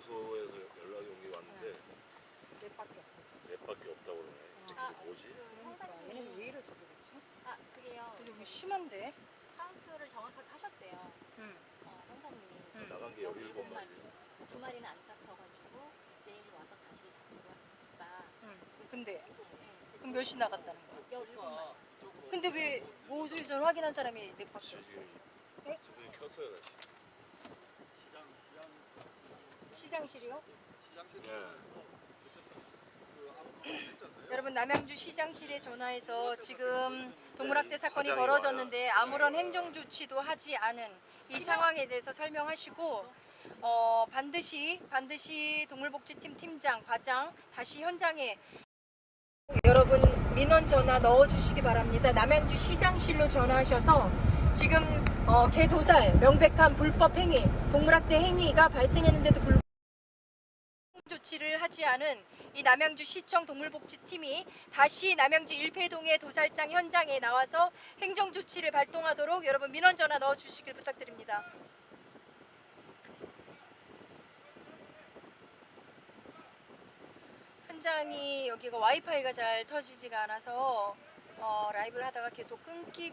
교도소에서 연락이 온 게 왔는데 넷밖에 없어서. 넷밖에 없다고 그러네. 이 새끼들 아, 뭐지? 그러니까 얘는 왜 이러지 도대체? 아 그게요. 근데 심한데? 카운트를 정확하게 하셨대요. 응. 어, 형사님이 응. 나간 게 여기 17마리. 일곱 마리, 두 마리는 안 잡혀가지고 내일 와서 다시 잡으러 왔다. 응. 근데 네, 그럼 몇이 나갔다는 거야? 열일곱 마리. 근데 왜 보호소에서 확인한 사람이 넷밖에 지금 없대? 네? 지금 켰어요 다시. 시장 시장 시장실이요? 시장실에서 그. 여러분 남양주 시장실에 전화해서 지금 동물학대 사건이 벌어졌는데. 아무런 행정 조치도 하지 않은 이 상황에 대해서 설명하시고 어, 반드시 반드시 동물복지팀 팀장 과장 다시 현장에 여러분 민원 전화 넣어주시기 바랍니다. 남양주 시장실로 전화하셔서 지금 어, 개 도살 명백한 불법 행위 동물학대 행위가 발생했는데도 불구하고 조치를 하지 않은 이 남양주 시청 동물복지팀이 다시 남양주 일패동의 도살장 현장에 나와서 행정 조치를 발동하도록 여러분 민원 전화 넣어 주시길 부탁드립니다. 현장이 여기가 와이파이가 잘 터지지가 않아서 어, 라이브를 하다가 계속 끊기